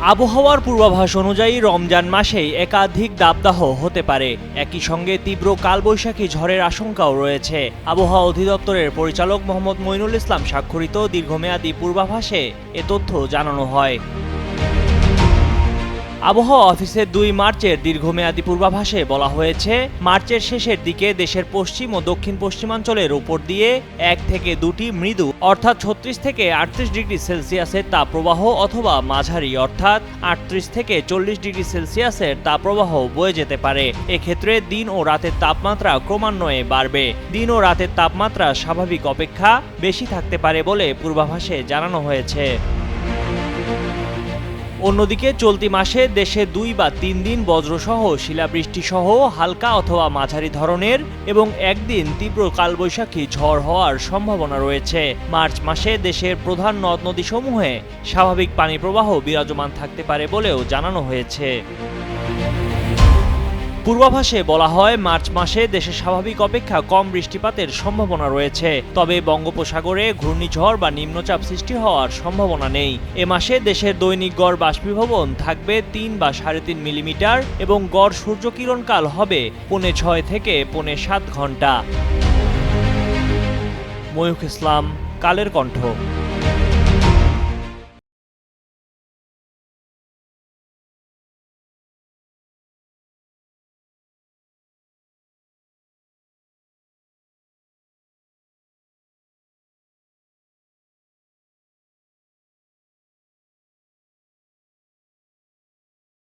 আবহাওয়ার পূর্বাভাস অনুযায়ী রমজান মাসেই একাধিক দাবদাহ হতে পারে। একই সঙ্গে তীব্র কালবৈশাখী ঝড়ের আশঙ্কাও রয়েছে। আবহাওয়া অধিদপ্তরের পরিচালক মোহাম্মদ মইনুল ইসলাম স্বাক্ষরিত দীর্ঘমেয়াদী পূর্বাভাসে এ তথ্য জানানো হয়। আবহাওয়া অফিসের দুই মার্চের দীর্ঘমেয়াদী পূর্বাভাসে বলা হয়েছে, মার্চের শেষের দিকে দেশের পশ্চিম ও দক্ষিণ পশ্চিমাঞ্চলের উপর দিয়ে এক থেকে দুটি মৃদু, অর্থাৎ ছত্রিশ থেকে আটত্রিশ ডিগ্রি সেলসিয়াসের তাপপ্রবাহ অথবা মাঝারি, অর্থাৎ আটত্রিশ থেকে চল্লিশ ডিগ্রি সেলসিয়াসের তাপপ্রবাহ বয়ে যেতে পারে। এক্ষেত্রে দিন ও রাতের তাপমাত্রা ক্রমান্বয়ে বাড়বে। দিন ও রাতের তাপমাত্রা স্বাভাবিক অপেক্ষা বেশি থাকতে পারে বলে পূর্বাভাসে জানানো হয়েছে। অন্যদিকে চলতি মাসে দেশে দুই বা তিন দিন বজ্রসহ, শিলাবৃষ্টিসহ হালকা অথবা মাঝারি ধরনের এবং একদিন তীব্র কালবৈশাখী ঝড় হওয়ার সম্ভাবনা রয়েছে। মার্চ মাসে দেশের প্রধান নদ নদীসমূহে স্বাভাবিক পানি প্রবাহ বিরাজমান থাকতে পারে বলেও জানানো হয়েছে। পূর্বাভাসে বলা হয়, মার্চ মাসে দেশে স্বাভাবিক অপেক্ষা কম বৃষ্টিপাতের সম্ভাবনা রয়েছে। তবে বঙ্গোপসাগরে ঘূর্ণিঝড় বা নিম্নচাপ সৃষ্টি হওয়ার সম্ভাবনা নেই। এ মাসে দেশের দৈনিক গড় বাষ্পীভবন থাকবে তিন বা সাড়ে তিন মিলিমিটার এবং গড় সূর্যকিরণকাল হবে পৌনে ছয় থেকে পৌনে সাত ঘণ্টা। ময়ূখ ইসলাম, কালের কণ্ঠ।